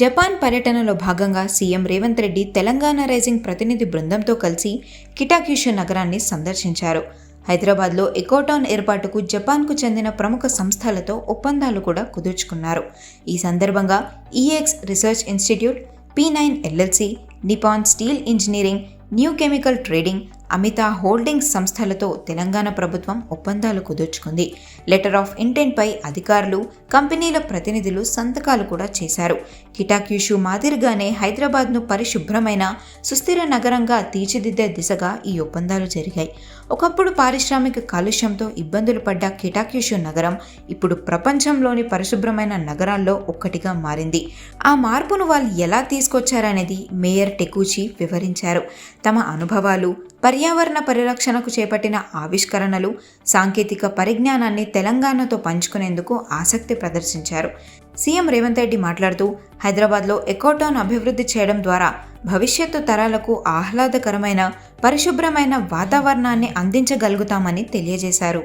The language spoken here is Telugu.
జపాన్ పర్యటనలో భాగంగా సీఎం రేవంత్ రెడ్డి తెలంగాణ రైజింగ్ ప్రతినిధి బృందంతో కలిసి కిటాక్యూషు నగరాన్ని సందర్శించారు. హైదరాబాద్లో ఎకోటాన్ ఏర్పాటుకు జపాన్కు చెందిన ప్రముఖ సంస్థలతో ఒప్పందాలు కూడా కుదుర్చుకున్నారు. ఈ సందర్భంగా EX research institute P nine LLC Nippon steel engineering new chemical trading Amita holdings సంస్థలతో తెలంగాణ ప్రభుత్వం ఒప్పందాలు కుదుర్చుకుంది. లెటర్ ఆఫ్ ఇంటెంట్పై అధికారులు కంపెనీల ప్రతినిధులు సంతకాలు కూడా చేశారు. కిటాక్యూషు మాదిరిగానే హైదరాబాద్ను పరిశుభ్రమైన సుస్థిర నగరంగా తీర్చిదిద్దే దిశగా ఈ ఒప్పందాలు జరిగాయి. ఒకప్పుడు పారిశ్రామిక కాలుష్యంతో ఇబ్బందులు పడ్డ కిటాక్యూషు నగరం ఇప్పుడు ప్రపంచంలోని పరిశుభ్రమైన నగరాల్లో ఒక్కటిగా మారింది. ఆ మార్పును వాళ్ళు ఎలా తీసుకొచ్చారనేది మేయర్ టెకూచి వివరించారు. తమ అనుభవాలు పర్యావరణ పరిరక్షణకు చేపట్టిన ఆవిష్కరణలు సాంకేతిక పరిజ్ఞానాన్ని తెలంగాణతో పంచుకునేందుకు ఆసక్తి ప్రదర్శించారు. సీఎం రేవంత్ రెడ్డి మాట్లాడుతూ హైదరాబాద్లో ఎకోటౌన్ అభివృద్ధి చేయడం ద్వారా భవిష్యత్తు తరాలకు ఆహ్లాదకరమైన పరిశుభ్రమైన వాతావరణాన్ని అందించగలుగుతామని తెలియజేశారు.